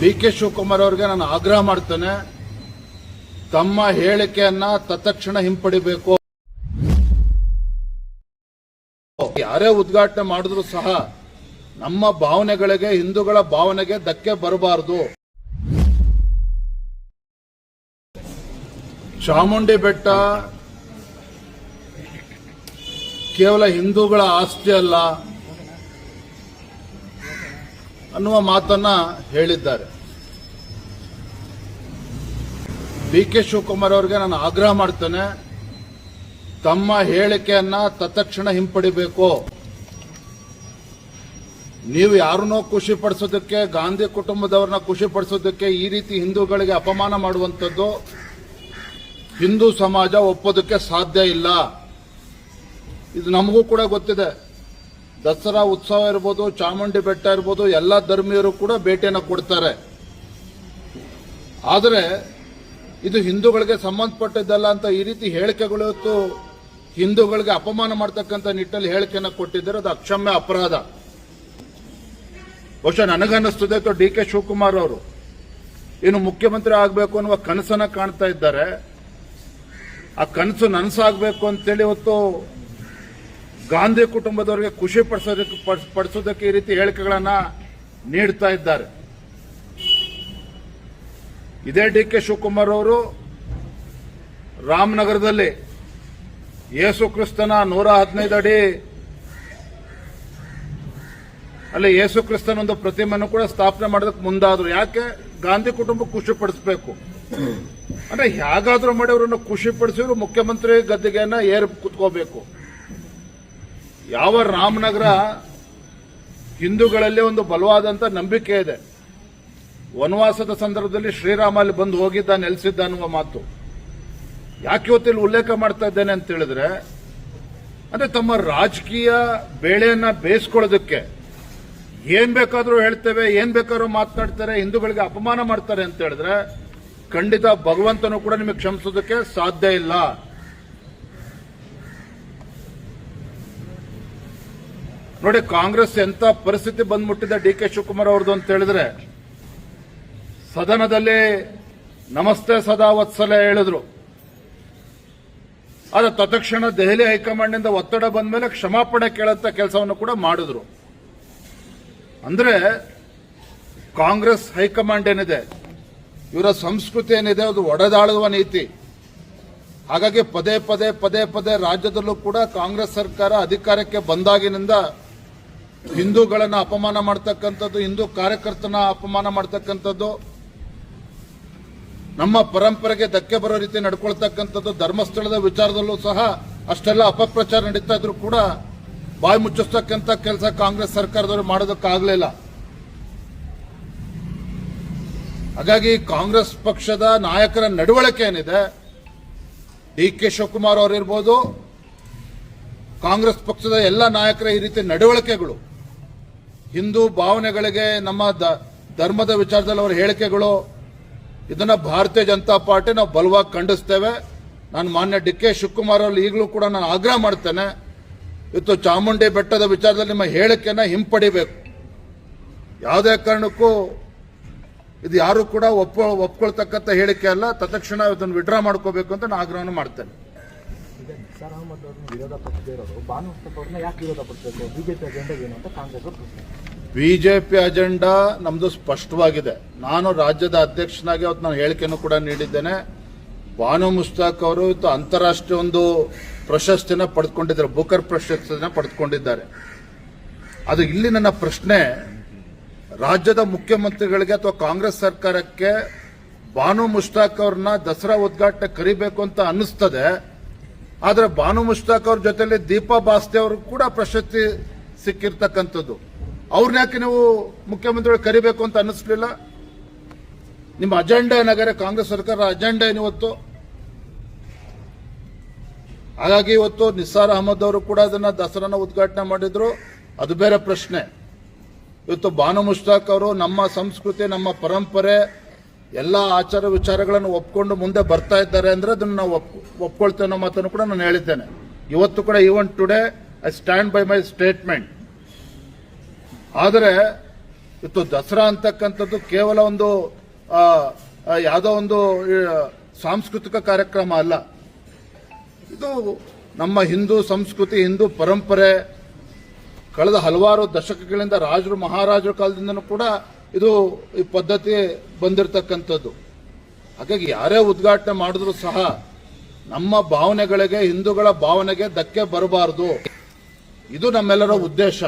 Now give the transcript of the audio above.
D K Shivakumar ಅವರಿಗೆ ನಾನು ಆಗ್ರಹ ಮಾಡ್ತೇನೆ. ತಮ್ಮ ಹೇಳಿಕೆಯನ್ನ ತತ್ಕ್ಷಣ ಹಿಂಪಡಿಬೇಕು. ಯಾರೇ ಉದ್ಘಾಟನೆ ಮಾಡಿದ್ರು ಸಹ ನಮ್ಮ ಭಾವನೆಗಳಿಗೆ, ಹಿಂದೂಗಳ ಭಾವನೆಗೆ ಧಕ್ಕೆ ಬರಬಾರದು. ಚಾಮುಂಡಿ ಬೆಟ್ಟ ಕೇವಲ ಹಿಂದೂಗಳ ಆಸ್ತಿ ಅಲ್ಲ ಅನ್ನುವ ಮಾತನ್ನ ಹೇಳಿದ್ದಾರೆ. ಡಿ ಕೆ ಶಿವಕುಮಾರ್ ಅವರಿಗೆ ನಾನು ಆಗ್ರಹ ಮಾಡ್ತೇನೆ. ತಮ್ಮ ಹೇಳಿಕೆಯನ್ನ ತತ್ಕ್ಷಣ ಹಿಂಪಡಿಬೇಕು. ನೀವು ಯಾರನ್ನೋ ಖುಷಿ ಪಡಿಸೋದಕ್ಕೆ, ಗಾಂಧಿ ಕುಟುಂಬದವ್ರನ್ನ ಖುಷಿ ಪಡಿಸೋದಕ್ಕೆ ಈ ರೀತಿ ಹಿಂದೂಗಳಿಗೆ ಅಪಮಾನ ಮಾಡುವಂಥದ್ದು ಹಿಂದೂ ಸಮಾಜ ಒಪ್ಪೋದಕ್ಕೆ ಸಾಧ್ಯ ಇಲ್ಲ. ಇದು ನಮಗೂ ಕೂಡ ಗೊತ್ತಿದೆ. ದಸರಾ ಉತ್ಸವ ಇರ್ಬೋದು, ಚಾಮುಂಡಿ ಬೆಟ್ಟ ಇರ್ಬೋದು, ಎಲ್ಲ ಧರ್ಮೀಯರು ಕೂಡ ಭೇಟಿಯನ್ನು ಕೊಡ್ತಾರೆ. ಆದರೆ ಇದು ಹಿಂದೂಗಳಿಗೆ ಸಂಬಂಧಪಟ್ಟಿದ್ದಲ್ಲ ಅಂತ ಈ ರೀತಿ ಹೇಳಿಕೆಗಳು ಹಿಂದೂಗಳಿಗೆ ಅಪಮಾನ ಮಾಡ್ತಕ್ಕಂಥ ನಿಟ್ಟಲ್ಲಿ ಹೇಳಿಕೆಯನ್ನು ಕೊಟ್ಟಿದ್ದಾರೆ. ಅದು ಅಕ್ಷಮ್ಯ ಅಪರಾಧ. ಬಹುಶಃ ನನಗನ್ನಿಸ್ತದೆ ಅಥವಾ ಡಿ ಕೆ ಶಿವಕುಮಾರ್ ಅವರು. ಇನ್ನು ಮುಖ್ಯಮಂತ್ರಿ ಆಗಬೇಕು ಅನ್ನುವ ಕನಸನ್ನ ಕಾಣ್ತಾ ಇದ್ದಾರೆ. ಆ ಕನಸು ನನಸಾಗಬೇಕು ಅಂತೇಳಿ ಇವತ್ತು ಗಾಂಧಿ ಕುಟುಂಬದವರಿಗೆ ಖುಷಿ ಪಡಿಸೋದಕ್ಕೆ ಪಡಿಸ್- ಪಡಿಸೋದಕ್ಕೆ ಈ ರೀತಿ ಹೇಳಿಕೆಗಳನ್ನ ನೀಡ್ತಾ ಇದ್ದಾರೆ. ಇದೇ ಡಿ ಕೆ ಶಿವಕುಮಾರ್ ಅವರು ರಾಮನಗರದಲ್ಲಿ ಯೇಸು ಕ್ರಿಸ್ತನ ನೂರ ಹದಿನೈದು ಅಡಿ ಅಲ್ಲಿ ಯೇಸು ಕ್ರಿಸ್ತನ ಒಂದು ಪ್ರತಿಮೆಯನ್ನು ಕೂಡ ಸ್ಥಾಪನೆ ಮಾಡೋದಕ್ಕೆ ಮುಂದಾದ್ರು. ಯಾಕೆ? ಗಾಂಧಿ ಕುಟುಂಬ ಖುಷಿ ಪಡಿಸಬೇಕು. ಅಂದ್ರೆ ಹೇಗಾದ್ರೂ ಮಾಡಿ ಅವರನ್ನು ಖುಷಿ ಪಡಿಸಿದ್ರು ಮುಖ್ಯಮಂತ್ರಿ ಗದ್ದಿಗೆಯನ್ನ ಏರ್ ಕುತ್ಕೋಬೇಕು. ಯಾವ ರಾಮನಗರ ಹಿಂದೂಗಳಲ್ಲೇ ಒಂದು ಬಲವಾದಂತ ನಂಬಿಕೆ ಇದೆ. ವನವಾಸದ ಸಂದರ್ಭದಲ್ಲಿ ಶ್ರೀರಾಮ ಅಲ್ಲಿ ಬಂದು ಹೋಗಿದ್ದ ನೆಲೆಸಿದ್ದ ಅನ್ನುವ ಮಾತು. ಯಾಕೆ ಇವತ್ತಿಲ್ಲಿ ಉಲ್ಲೇಖ ಮಾಡ್ತಾ ಇದ್ದೇನೆ ಅಂತ ಹೇಳಿದ್ರೆ, ಅಂದ್ರೆ ತಮ್ಮ ರಾಜಕೀಯ ಬೇಳೆಯನ್ನ ಬೇಯಿಸ್ಕೊಳ್ಳೋದಕ್ಕೆ ಏನ್ ಬೇಕಾದ್ರೂ ಹೇಳ್ತೇವೆ, ಏನ್ ಬೇಕಾದ್ರೂ ಮಾತನಾಡ್ತಾರೆ, ಹಿಂದೂಗಳಿಗೆ ಅಪಮಾನ ಮಾಡ್ತಾರೆ ಅಂತ ಹೇಳಿದ್ರೆ ಖಂಡಿತ ಭಗವಂತನು ಕೂಡ ನಿಮಗೆ ಕ್ಷಮಿಸೋದಕ್ಕೆ ಸಾಧ್ಯ ಇಲ್ಲ. ನೋಡಿ, ಕಾಂಗ್ರೆಸ್ ಎಂತ ಪರಿಸ್ಥಿತಿ ಬಂದ್ಬಿಟ್ಟಿದೆ ಡಿ ಕೆ ಶಿವಕುಮಾರ್ ಅವ್ರದ್ದು ಅಂತ ಹೇಳಿದ್ರೆ, ಸದನದಲ್ಲಿ ನಮಸ್ತೆ ಸದಾ ವತ್ಸಲ ಹೇಳಿದ್ರು. ಆದ್ರೆ ತತ್ಕ್ಷಣ ದೆಹಲಿ ಹೈಕಮಾಂಡ್ನಿಂದ ಒತ್ತಡ ಬಂದ ಮೇಲೆ ಕ್ಷಮಾಪಣೆ ಕೇಳಂತ ಕೆಲಸವನ್ನು ಕೂಡ ಮಾಡಿದ್ರು. ಅಂದ್ರೆ, ಕಾಂಗ್ರೆಸ್ ಹೈಕಮಾಂಡ್ ಏನಿದೆ? ಇವರ ಸಂಸ್ಕೃತಿ ಏನಿದೆ? ಅದು ಒಡೆದಾಳುವ ನೀತಿ. ಹಾಗಾಗಿ ಪದೇ ಪದೇ ಪದೇ ಪದೇ ರಾಜ್ಯದಲ್ಲೂ ಕೂಡ ಕಾಂಗ್ರೆಸ್ ಸರ್ಕಾರ ಅಧಿಕಾರಕ್ಕೆ ಬಂದಾಗಿನಿಂದ ಹಿಂದೂಗಳನ್ನ ಅಪಮಾನ ಮಾಡ್ತಕ್ಕಂಥದ್ದು, ಹಿಂದೂ ಕಾರ್ಯಕರ್ತನ ಅಪಮಾನ ಮಾಡ್ತಕ್ಕಂಥದ್ದು, ನಮ್ಮ ಪರಂಪರೆಗೆ ಧಕ್ಕೆ ಬರೋ ರೀತಿ ನಡ್ಕೊಳ್ತಕ್ಕಂಥದ್ದು ಧರ್ಮಸ್ಥಳದ ವಿಚಾರದಲ್ಲೂ ಸಹ ಅಷ್ಟೆಲ್ಲ ಅಪಪ್ರಚಾರ ನಡೀತಾ ಇದ್ರು ಕೂಡ ಬಾಯಿ ಮುಚ್ಚಿಸ್ತಕ್ಕಂಥ ಕೆಲಸ ಕಾಂಗ್ರೆಸ್ ಸರ್ಕಾರದವರು ಮಾಡೋದಕ್ಕಾಗಲಿಲ್ಲ. ಹಾಗಾಗಿ ಕಾಂಗ್ರೆಸ್ ಪಕ್ಷದ ನಾಯಕರ ನಡವಳಿಕೆ ಏನಿದೆ? ಡಿ ಕೆ ಶಿವಕುಮಾರ್ ಅವರಿರ್ಬೋದು ಕಾಂಗ್ರೆಸ್ ಪಕ್ಷದ ಎಲ್ಲ ನಾಯಕರ ಈ ರೀತಿ ನಡವಳಿಕೆಗಳು. ಹಿಂದೂ ಭಾವನೆಗಳಿಗೆ ನಮ್ಮ ಧರ್ಮದ ವಿಚಾರದಲ್ಲಿ ಅವರ ಹೇಳಿಕೆಗಳು, ಇದನ್ನ ಭಾರತೀಯ ಜನತಾ ಪಾರ್ಟಿ ನಾವು ಬಲವಾಗಿ ಖಂಡಿಸ್ತೇವೆ. ನಾನು ಮಾನ್ಯ ಡಿ ಕೆ ಶಿವಕುಮಾರ್ ಅವರು ಈಗಲೂ ಕೂಡ ನಾನು ಆಗ್ರಹ ಮಾಡ್ತೇನೆ. ಇವತ್ತು ಚಾಮುಂಡಿ ಬೆಟ್ಟದ ವಿಚಾರದಲ್ಲಿ ನಿಮ್ಮ ಹೇಳಿಕೆನ ಹಿಂಪಡಿಬೇಕು. ಯಾವುದೇ ಕಾರಣಕ್ಕೂ ಇದು ಯಾರು ಕೂಡ ಒಪ್ಪ, ಒಪ್ಕೊಳ್ತಕ್ಕಂಥ ಹೇಳಿಕೆ ಅಲ್ಲ. ತತ್ಕ್ಷಣ ಇದನ್ನು ವಿಡ್ರಾ ಮಾಡ್ಕೋಬೇಕು ಅಂತ ನಾನು ಆಗ್ರಹವನ್ನು ಮಾಡ್ತೇನೆ. ಅಹಮದ್ ಅವ್ರನ್ನ ವಿರೋಧ ಪಡಿಸದೇ ಇರೋದು ಯಾಕೆ ವಿರೋಧ ಪಡಿಸಬೇಕು ಬಿಜೆಪಿ ಅಜೆಂಡಾ ಏನು ಅಂತ ಕಾಂಗ್ರೆಸ್ ಬಿಜೆಪಿ ಅಜೆಂಡಾ ನಮ್ದು ಸ್ಪಷ್ಟವಾಗಿದೆ. ನಾನು ರಾಜ್ಯದ ಅಧ್ಯಕ್ಷನಾಗಿ ಅವತ್ತು ನಾನು ಹೇಳಿಕೆಯನ್ನು ಕೂಡ ನೀಡಿದ್ದೇನೆ. ಬಾನು ಮುಸ್ತಾಕ್ ಅವರು ಇವತ್ತು ಅಂತಾರಾಷ್ಟ್ರೀಯ ಒಂದು ಪ್ರಶಸ್ತಿನ ಪಡೆದುಕೊಂಡಿದ್ದಾರೆ. ಬುಕರ್ ಪ್ರಶಸ್ತಿನ ಪಡೆದುಕೊಂಡಿದ್ದಾರೆ. ಅದು ಇಲ್ಲಿ ನನ್ನ ಪ್ರಶ್ನೆ. ರಾಜ್ಯದ ಮುಖ್ಯಮಂತ್ರಿಗಳಿಗೆ ಅಥವಾ ಕಾಂಗ್ರೆಸ್ ಸರ್ಕಾರಕ್ಕೆ ಬಾನು ಮುಷ್ತಾಕ್ ಅವ್ರನ್ನ ದಸರಾ ಉದ್ಘಾಟನೆ ಕರಿಬೇಕು ಅಂತ ಅನ್ನಿಸ್ತದೆ. ಆದ್ರೆ ಬಾನು ಮುಷ್ತಾಕ್ ಅವ್ರ ಜೊತೆಲಿ ದೀಪಾ ಬಾಸ್ತೆ ಅವರು ಕೂಡ ಪ್ರಶಸ್ತಿ ಸಿಕ್ಕಿರ್ತಕ್ಕಂಥದ್ದು. ಅವ್ರನ್ನ ಯಾಕೆ ನೀವು ಮುಖ್ಯಮಂತ್ರಿಗಳು ಕರಿಬೇಕು ಅಂತ ಅನ್ನಿಸ್ಲಿಲ್ಲ? ನಿಮ್ಮ ಅಜೆಂಡಾ ಏನಾಗಾರೆ ಕಾಂಗ್ರೆಸ್ ಸರ್ಕಾರ ಅಜೆಂಡಾ ಇವತ್ತು? ಹಾಗಾಗಿ ಇವತ್ತು ನಿಸ್ಸಾರ್ ಅಹಮದ್ ಅವರು ಕೂಡ ಅದನ್ನ ದಸರಾನ ಉದ್ಘಾಟನೆ ಮಾಡಿದ್ರು. ಅದು ಬೇರೆ ಪ್ರಶ್ನೆ. ಇವತ್ತು ಬಾನು ಮುಷ್ತಾಕ್ ಅವರು ನಮ್ಮ ಸಂಸ್ಕೃತಿ, ನಮ್ಮ ಪರಂಪರೆ ಎಲ್ಲ ಆಚಾರ ವಿಚಾರಗಳನ್ನು ಒಪ್ಕೊಂಡು ಮುಂದೆ ಬರ್ತಾ ಇದ್ದಾರೆ ಅಂದ್ರೆ ಅದನ್ನ ನಾವು ಒಪ್- ಅನ್ನೋ ಮಾತನ್ನು ಕೂಡ ನಾನು ಹೇಳಿದ್ದೇನೆ. ಇವತ್ತು ಕೂಡ even today I stand by my statement ಆದರೆ, ಇವತ್ತು ದಸರಾ ಅಂತಕ್ಕಂಥದ್ದು ಕೇವಲ ಒಂದು ಯಾವುದೋ ಒಂದು ಸಾಂಸ್ಕೃತಿಕ ಕಾರ್ಯಕ್ರಮ ಅಲ್ಲ. ಇದು ನಮ್ಮ ಹಿಂದೂ ಸಂಸ್ಕೃತಿ, ಹಿಂದೂ ಪರಂಪರೆ, ಕಳೆದ ಹಲವಾರು ದಶಕಗಳಿಂದ ರಾಜರು, ಮಹಾರಾಜರ ಕಾಲದಿಂದನೂ ಕೂಡ ಇದು ಈ ಪದ್ಧತಿ ಬಂದಿರತಕ್ಕಂಥದ್ದು. ಹಾಗಾಗಿ ಯಾರೇ ಉದ್ಘಾಟನೆ ಮಾಡಿದ್ರು ಸಹ ನಮ್ಮ ಭಾವನೆಗಳಿಗೆ, ಹಿಂದೂಗಳ ಭಾವನೆಗೆ ಧಕ್ಕೆ ಬರಬಾರದು. ಇದು ನಮ್ಮೆಲ್ಲರ ಉದ್ದೇಶ.